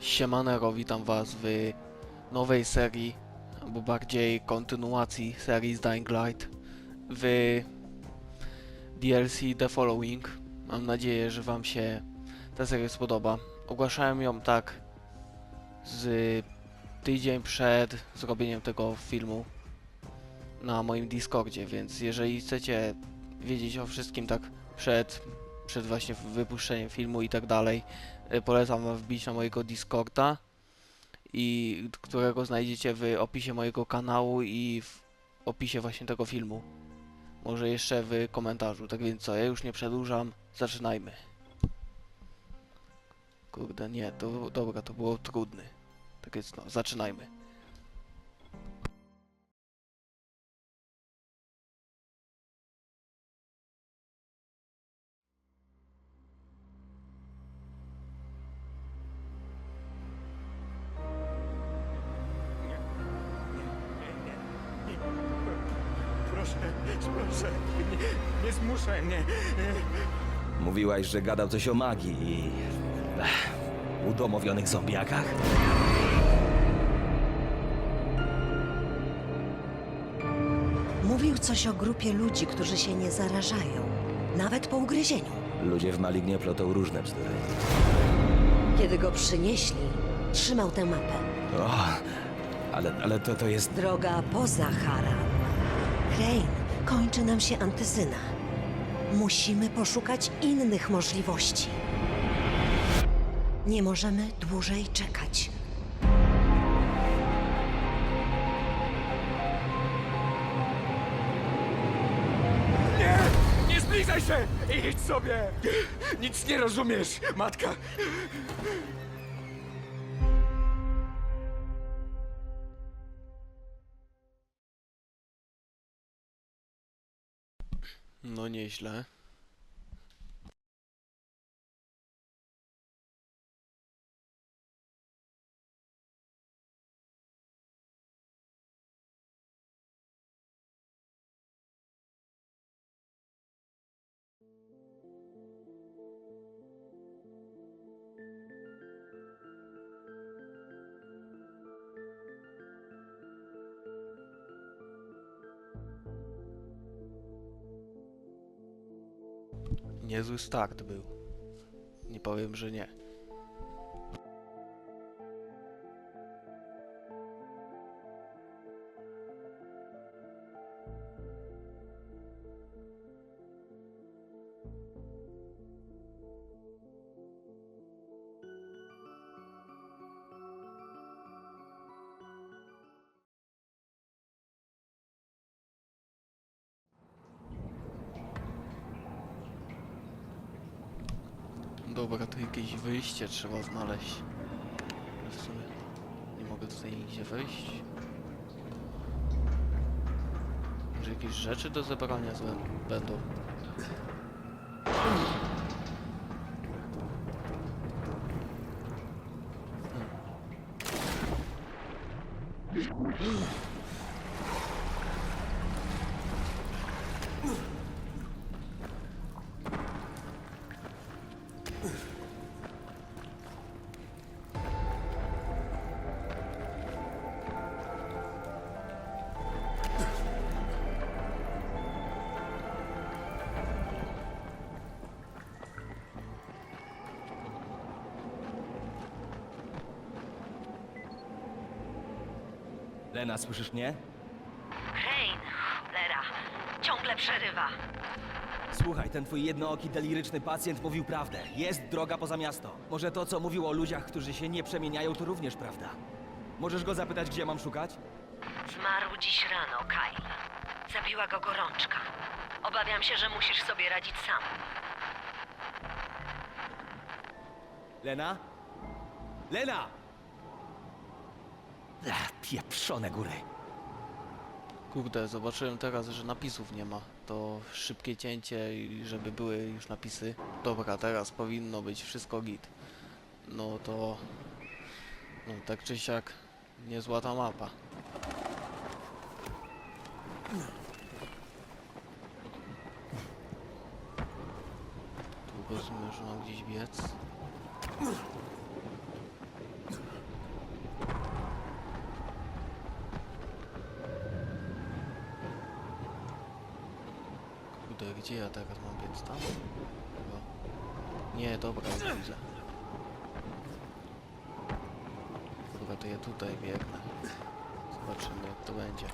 Siemanero, witam was w nowej serii, albo bardziej kontynuacji serii z Dying Light w DLC The Following. Mam nadzieję, że wam się ta seria spodoba. Ogłaszałem ją tak z tydzień przed zrobieniem tego filmu na moim Discordzie, więc jeżeli chcecie wiedzieć o wszystkim tak przed, przed właśnie wypuszczeniem filmu i tak dalej, polecam wam wbić na mojego Discorda i którego znajdziecie w opisie mojego kanału i w opisie właśnie tego filmu. Może jeszcze w komentarzu. Tak więc co, ja już nie przedłużam, zaczynajmy. Kurde, nie, to dobra, to było trudne. Tak więc no, zaczynajmy. Proszę, nie, nie zmuszaj mnie. Mówiłaś, że gadał coś o magii i... Ech, udomowionych zombiakach? Mówił coś o grupie ludzi, którzy się nie zarażają, nawet po ugryzieniu. Ludzie w Malignie plotą różne bzdury. Kiedy go przynieśli, trzymał tę mapę. O, ale, ale to, to jest... Droga poza Hara. Crane, kończy nam się antyzyna. Musimy poszukać innych możliwości. Nie możemy dłużej czekać. Nie, nie zbliżaj się! Idź sobie! Nic nie rozumiesz, matka. No nieźle. Niezły start był. Nie powiem, że nie. Wyjście trzeba znaleźć. Ale W sumie nie mogę tutaj nigdzie wejść. Może jakieś rzeczy do zebrania złe będą. Lena, słyszysz mnie? Crane, cholera, ciągle przerywa. Słuchaj, ten twój jednooki deliryczny pacjent mówił prawdę. Jest droga poza miasto. Może to, co mówił o ludziach, którzy się nie przemieniają, to również prawda. Możesz go zapytać, gdzie mam szukać? Zmarł dziś rano, Kyle. Zabiła go gorączka. Obawiam się, że musisz sobie radzić sam. Lena? Lena! Ech, pieprzone góry. Kurde, zobaczyłem teraz, że napisów nie ma. To szybkie cięcie i żeby były już napisy. Dobra, teraz powinno być wszystko git. No to... No tak czy siak, niezła ta mapa. Tu rozumiem, że mam gdzieś biec. E, Gdzie ja teraz mam biec? Tam? Chyba. Nie, dobra, już widzę. Dobra, to ja tutaj biegnę. Zobaczymy jak to będzie.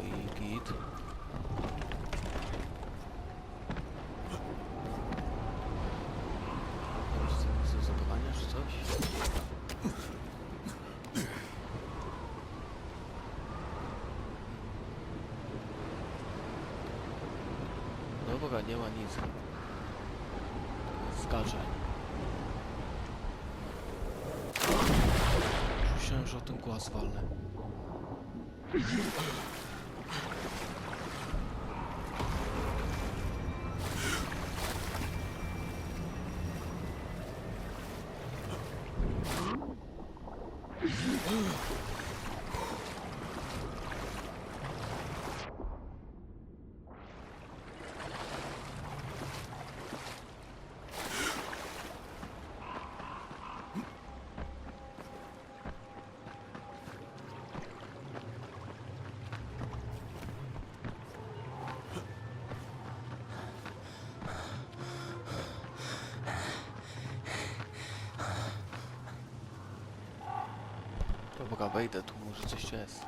I git. Jest do zabrania czy coś? Dobra, nie ma nic. Skaczę. Myślałem, że o tym głaz walnę. Dobra, wejdę tu, może coś jest.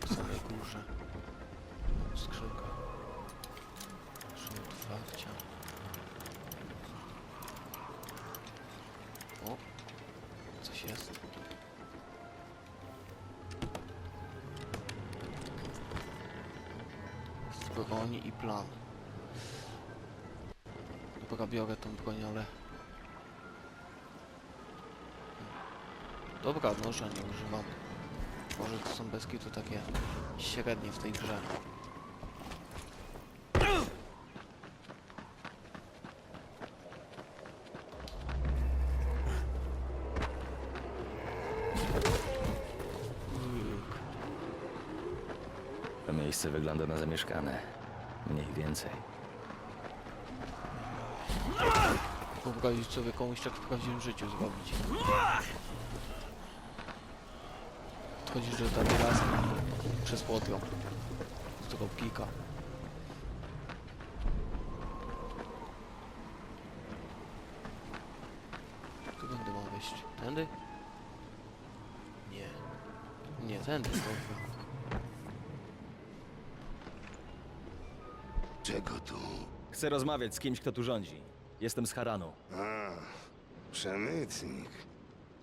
W samej górze. Skrzynka. Trzy otwarcia. O! Coś jest. Jest i plan. Dobra, biorę tą broń, ale... Dobra, noża nie używam. Może to są beski to takie średnie w tej grze. To miejsce wygląda na zamieszkane. Mniej więcej. Wyobrazić sobie komuś tak w prawdziwym życiu zrobić. Chodzisz do takiej laski przez płotro. Z drobkika. Tu będę mam wejść. Tędy? Nie. Nie, tędy, dobra. Czego tu? Chcę rozmawiać z kimś, kto tu rządzi. Jestem z Haranu. A, przemytnik.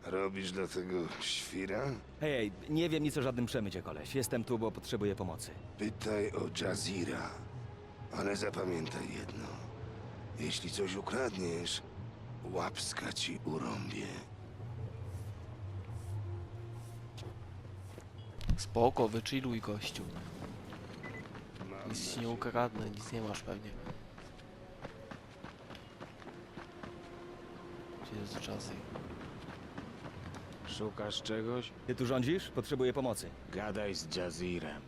Robisz dla tego świra? Hej, nie wiem nic o żadnym przemycie, koleś. Jestem tu, bo potrzebuję pomocy. Pytaj o Jazira. Ale zapamiętaj jedno. Jeśli coś ukradniesz, łapska ci urąbie. Spoko, wychilluj gościu. Nic ci nie ukradnę, nic nie masz pewnie. Gdzie jest Jazzy? Szukasz czegoś? Ty tu rządzisz? Potrzebuję pomocy. Gadaj z Jazirem.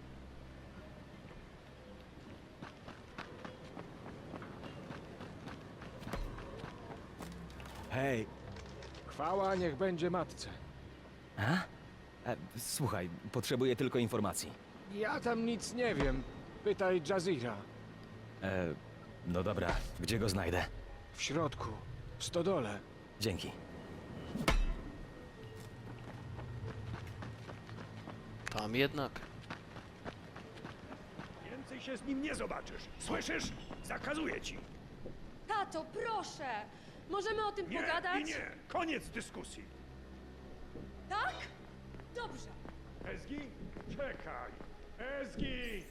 Hej. Chwała niech będzie matce. A? E, słuchaj, potrzebuję tylko informacji. Ja tam nic nie wiem. Pytaj Jazira. E, no dobra, gdzie go znajdę? W środku, w stodole. Dzięki. Tam jednak. Więcej się z nim nie zobaczysz. Słyszysz? Zakazuję ci. Tato, proszę! Możemy o tym Nie pogadać? i nie. Koniec dyskusji. Tak? Dobrze. Ezgi? Czekaj. Ezgi!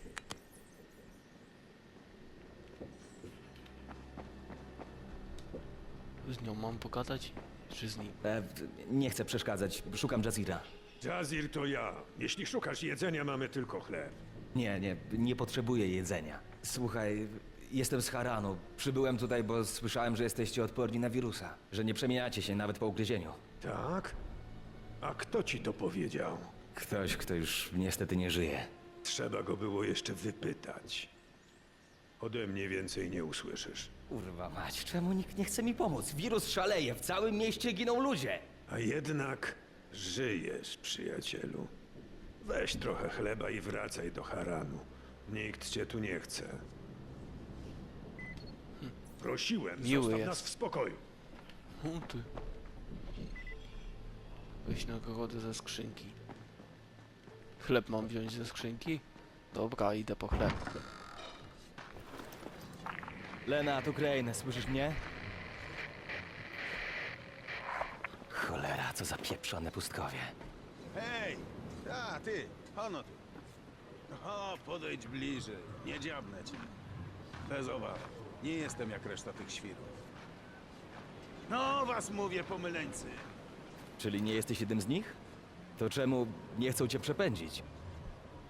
Z nią mam pogadać? Czy z nim? E, nie chcę przeszkadzać, szukam Jazira. Jazir to ja. Jeśli szukasz jedzenia, mamy tylko chleb. Nie, nie, nie potrzebuję jedzenia. Słuchaj, jestem z Haranu. Przybyłem tutaj, bo słyszałem, że jesteście odporni na wirusa. Że nie przemieniacie się nawet po ugryzieniu. Tak? A kto ci to powiedział? Ktoś, kto już niestety nie żyje. Trzeba go było jeszcze wypytać. Ode mnie więcej nie usłyszysz. Kurwa mać, czemu nikt nie chce mi pomóc? Wirus szaleje, w całym mieście giną ludzie. A jednak żyjesz, przyjacielu. Weź trochę chleba i wracaj do Haranu. Nikt cię tu nie chce. Prosiłem, Miły zostaw jest. nas w spokoju. O ty. Weź nagrody ze skrzynki. Chleb mam wziąć ze skrzynki? Dobra, idę po chleb. Lena, tu Crane, słyszysz mnie? Cholera, co za pieprzone pustkowie. Hej! A, ty! Ono tu. O, podejdź bliżej. Nie dziabnę cię. Bez obaw. Nie jestem jak reszta tych świrów. No, was mówię, pomyleńcy. Czyli nie jesteś jednym z nich? To czemu nie chcą cię przepędzić?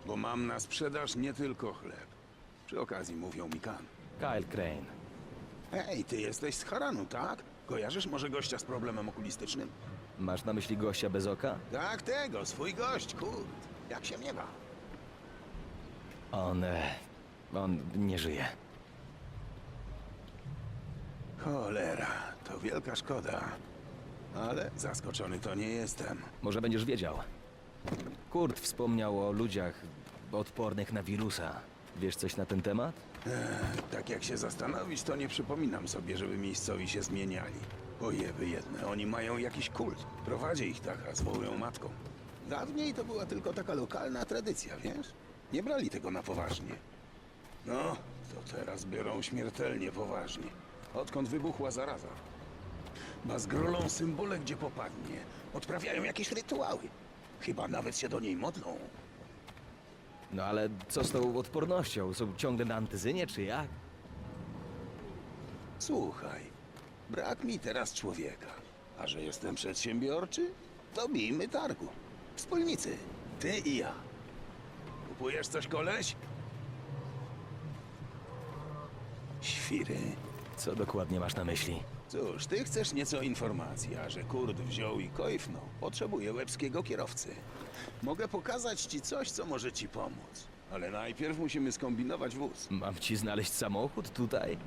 Bo mam na sprzedaż nie tylko chleb. Przy okazji mówią mi kan. Kyle Crane. Hej, ty jesteś z Haranu, tak? Kojarzysz może gościa z problemem okulistycznym? Masz na myśli gościa bez oka? Tak, tego, swój gość, kurt. Jak się miewa? On... E, on nie żyje. Cholera, to wielka szkoda. Ale zaskoczony to nie jestem. Może będziesz wiedział. Kurt wspomniał o ludziach odpornych na wirusa. Wiesz coś na ten temat? Tak jak się zastanowić, to nie przypominam sobie, żeby miejscowi się zmieniali. Ojeby jedne, oni mają jakiś kult. Prowadzi ich taka, zwołują matką. Dawniej to była tylko taka lokalna tradycja, wiesz? Nie brali tego na poważnie. No, to teraz biorą śmiertelnie poważnie. Odkąd wybuchła zaraza. Bazgrolą symbole, gdzie popadnie. Odprawiają jakieś rytuały. Chyba nawet się do niej modlą. No ale co z tą odpornością? Są ciągle na antyzynie, czy jak? Słuchaj, brak mi teraz człowieka. A że jestem przedsiębiorczy, to bijmy targu. Wspólnicy, ty i ja. Kupujesz coś, koleś? Świry. Co dokładnie masz na myśli? Cóż, ty chcesz nieco informacji, a że kurt wziął i kojfnął, potrzebuje łebskiego kierowcy. Mogę pokazać ci coś, co może ci pomóc. Ale najpierw musimy skombinować wóz. Mam ci znaleźć samochód tutaj?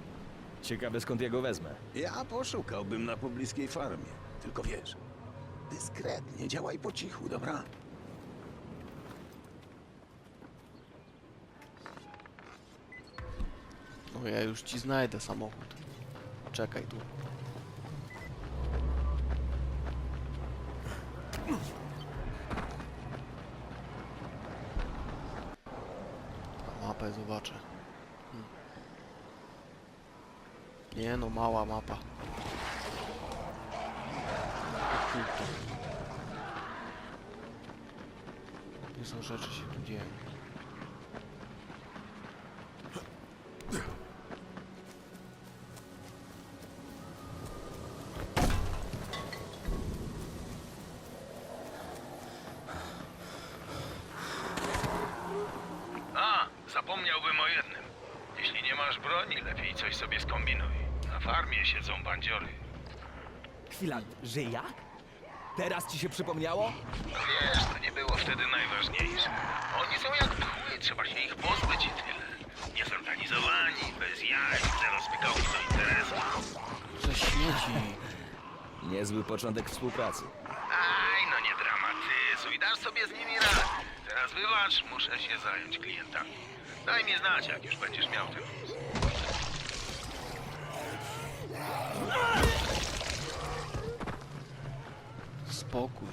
Ciekawe skąd ja go wezmę. Ja poszukałbym na pobliskiej farmie. Tylko wiesz, dyskretnie działaj po cichu, dobra? No ja już ci znajdę samochód. Czekaj tu. A Mapę zobaczę. Hmm. Nie no, mała mapa. O kurde. Nie są rzeczy się tu dzieją. A, zapomniałbym o jednym. Jeśli nie masz broni, lepiej coś sobie skombinuj. Na farmie siedzą bandziory. Chwila, że jak? Teraz ci się przypomniało? No wiesz, to nie było wtedy najważniejsze. Oni są jak pchły, trzeba się ich pozbyć i tyle. Niezorganizowani, bez jaj, zero spykałki do interesu. Że śmieci. Niezły początek współpracy. Aj, no nie dramatyzuj, dasz sobie z nimi radę. Teraz wybacz, muszę się zająć klientami. Daj mi znać, jak już będziesz miał ten Spokój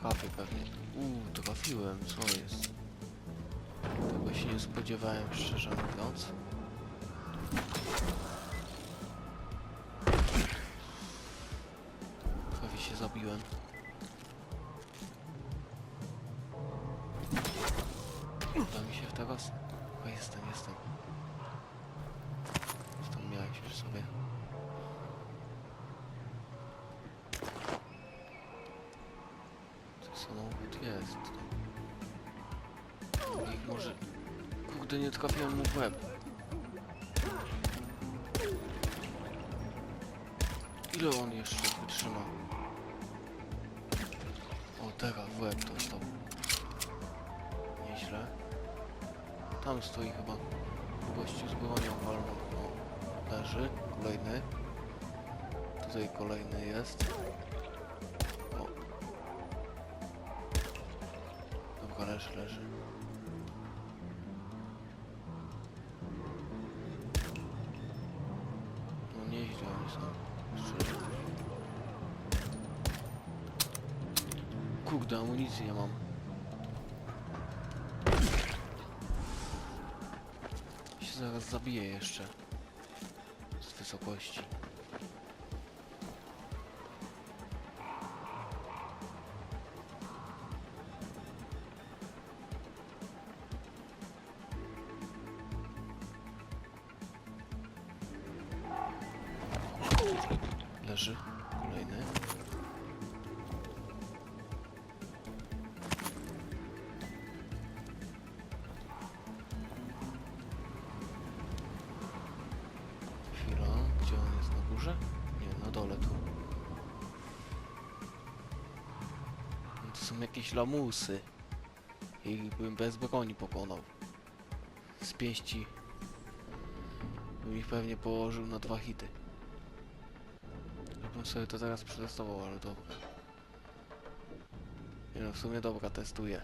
trafię pewnie. Uuu, trafiłem, co jest? Tego się nie spodziewałem, szczerze mówiąc. Teraz w łeb dostał. Nieźle. Tam stoi chyba. Gościu z bronią walną. O, leży. Kolejny. Tutaj kolejny jest. O. Dobra, leży, leży. Amunicji nie mam. Się zaraz zabiję jeszcze. Z wysokości. Leży. Kolejny. Są jakieś lamusy. Ich bym bez broni pokonał. Z pięści bym ich pewnie położył na dwa hity. Żebym sobie to zaraz przetestował, ale dobra. Nie no, w sumie dobra, testuję.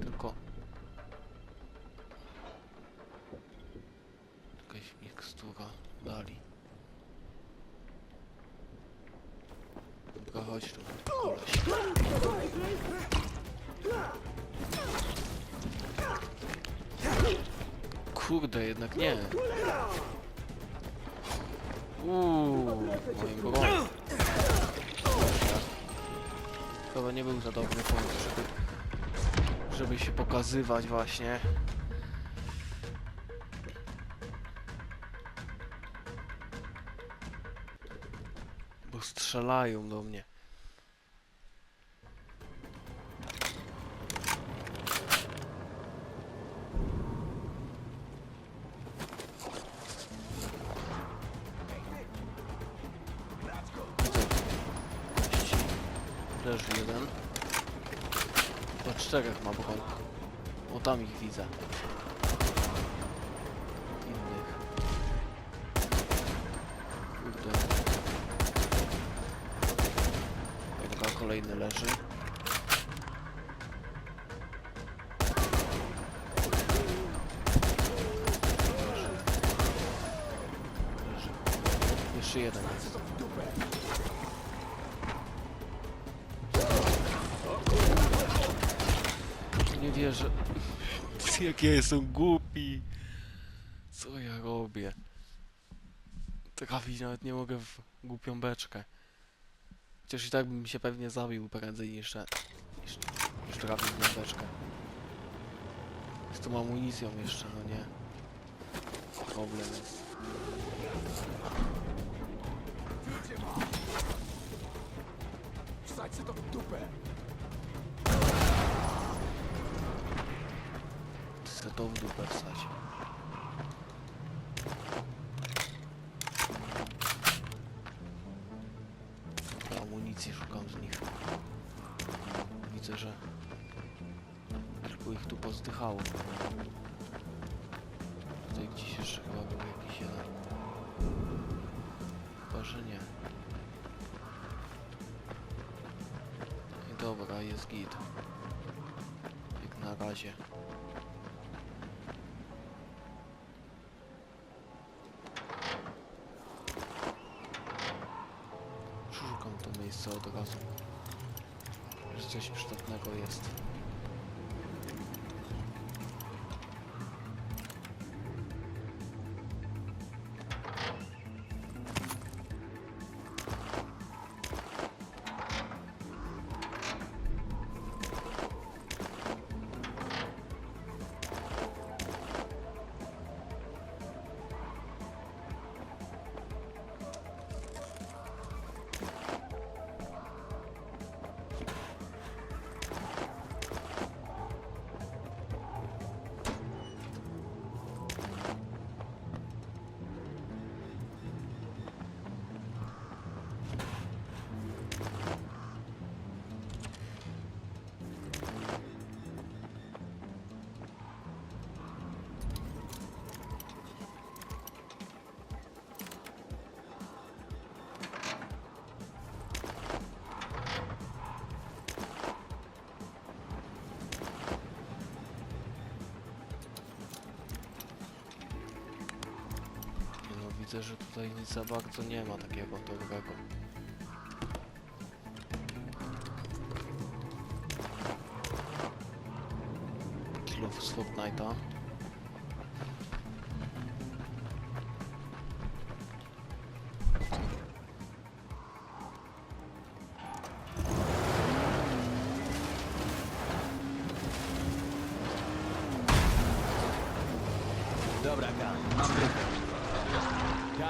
Tylko... Jakaś mikstura dali. Dobra, chodź tu. Kurde, jednak nie. Uuu. Chyba nie był za dobry pomysł, żeby, żeby się pokazywać właśnie. Bo strzelają do mnie. Leży jeden. Po czterech ma broń. O tam ich widzę. Innych. Kurde. Dobra, kolejny. Leży. Jak ja jestem głupi. Co ja robię? Trafić nawet nie mogę w głupią beczkę. Chociaż i tak bym się pewnie zabił prędzej niż, niż, niż trafił na beczkę. Z tą amunicją jeszcze, no nie. Problem jest. Wsadźcie to w dupę! Chcę to w dupę wstać. Amunicji szukam z nich. Widzę, że kilku ich tu pozdychało. Tutaj gdzieś jeszcze chyba był jakiś jeden. Chyba, że nie. Dobra, jest git. Jak na razie. Razu. Że coś przydatnego jest. Tutaj nic za bardzo nie ma takiego dobrego. Kilów z Fortnite'a.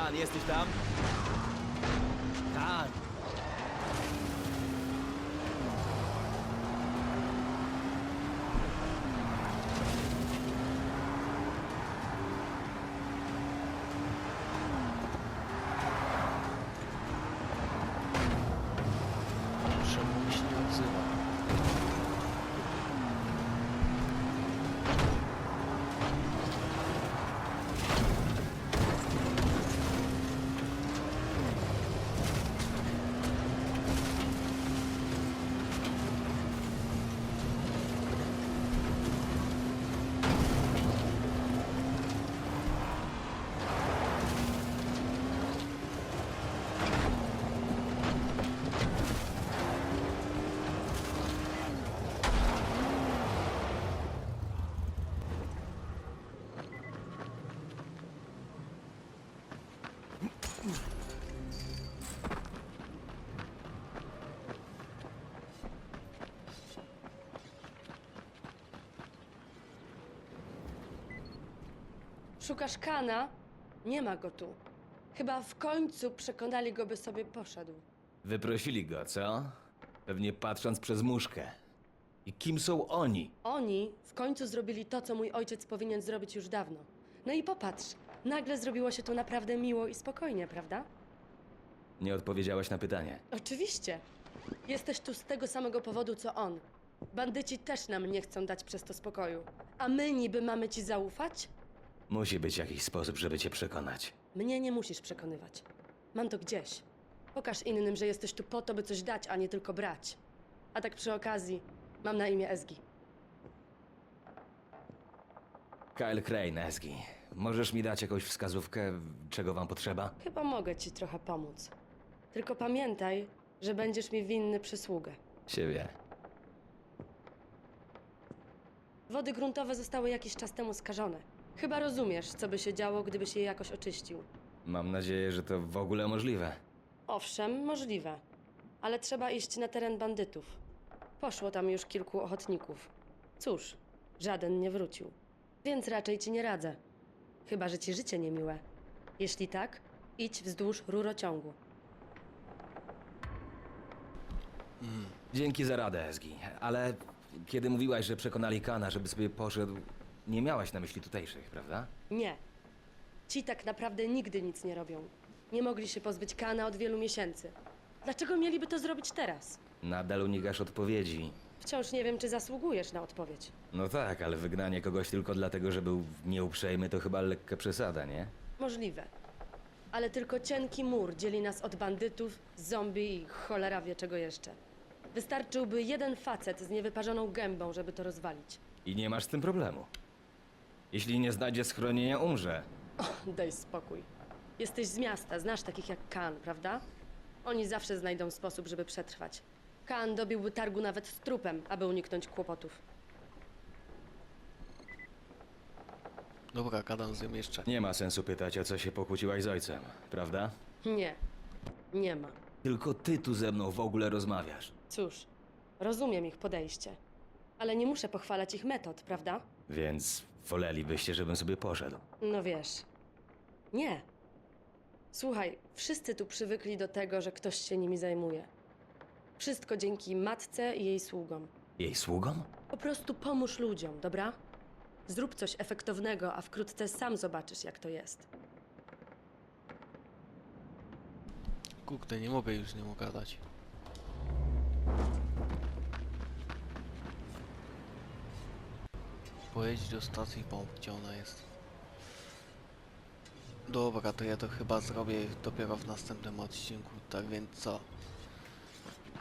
Kan, jesteś tam? Kan! Czemu się nie odzywa? Szukasz Kana? Nie ma go tu. Chyba w końcu przekonali go, by sobie poszedł. Wyprosili go, co? Pewnie patrząc przez muszkę. I kim są oni? Oni w końcu zrobili to, co mój ojciec powinien zrobić już dawno. No i popatrz, nagle zrobiło się tu naprawdę miło i spokojnie, prawda? Nie odpowiedziałaś na pytanie. Oczywiście. Jesteś tu z tego samego powodu, co on. Bandyci też nam nie chcą dać przez to spokoju. A my niby mamy ci zaufać? Musi być jakiś sposób, żeby cię przekonać. Mnie nie musisz przekonywać. Mam to gdzieś. Pokaż innym, że jesteś tu po to, by coś dać, a nie tylko brać. A tak przy okazji, mam na imię Ezgi. Kyle Crane, Esgi. Możesz mi dać jakąś wskazówkę, czego wam potrzeba? Chyba mogę ci trochę pomóc. Tylko pamiętaj, że będziesz mi winny przysługę. Siebie. Wody gruntowe zostały jakiś czas temu skażone. Chyba rozumiesz, co by się działo, gdybyś je jakoś oczyścił. Mam nadzieję, że to w ogóle możliwe. Owszem, możliwe. Ale trzeba iść na teren bandytów. Poszło tam już kilku ochotników. Cóż, żaden nie wrócił. Więc raczej ci nie radzę. Chyba, że ci życie niemiłe. Jeśli tak, idź wzdłuż rurociągu. Dzięki za radę, Esgi. Ale kiedy mówiłaś, że przekonali Kana, żeby sobie poszedł, nie miałaś na myśli tutejszych, prawda? Nie. Ci tak naprawdę nigdy nic nie robią. Nie mogli się pozbyć Kana od wielu miesięcy. Dlaczego mieliby to zrobić teraz? Nadal unikasz odpowiedzi. Wciąż nie wiem, czy zasługujesz na odpowiedź. No tak, ale wygnanie kogoś tylko dlatego, że był nieuprzejmy, to chyba lekka przesada, nie? Możliwe. Ale tylko cienki mur dzieli nas od bandytów, zombie i cholera wie czego jeszcze. Wystarczyłby jeden facet z niewyparzoną gębą, żeby to rozwalić. I nie masz z tym problemu. Jeśli nie znajdzie schronienia, umrze. Daj spokój. Jesteś z miasta, znasz takich jak Kan, prawda? Oni zawsze znajdą sposób, żeby przetrwać. Kan dobiłby targu nawet z trupem, aby uniknąć kłopotów. Dobra, gadam z nią jeszcze. Nie ma sensu pytać, o co się pokłóciłaś z ojcem, prawda? Nie, nie ma. Tylko ty tu ze mną w ogóle rozmawiasz. Cóż, rozumiem ich podejście. Ale nie muszę pochwalać ich metod, prawda? Więc wolelibyście, żebym sobie poszedł. No wiesz. Nie. Słuchaj, wszyscy tu przywykli do tego, że ktoś się nimi zajmuje. Wszystko dzięki matce i jej sługom. Jej sługom? Po prostu pomóż ludziom, dobra? Zrób coś efektownego, a wkrótce sam zobaczysz, jak to jest. Kurde, nie mogę już z nią gadać. Pojedź do stacji pomp, gdzie ona jest. Dobra, to ja to chyba zrobię dopiero w następnym odcinku, tak więc co?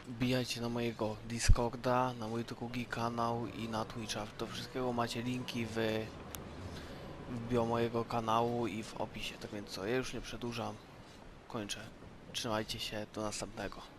Wbijajcie na mojego Discorda, na mój drugi kanał i na Twitcha. Do wszystkiego macie linki w w bio mojego kanału i w opisie. Tak więc co, ja już nie przedłużam. Kończę. Trzymajcie się, do następnego.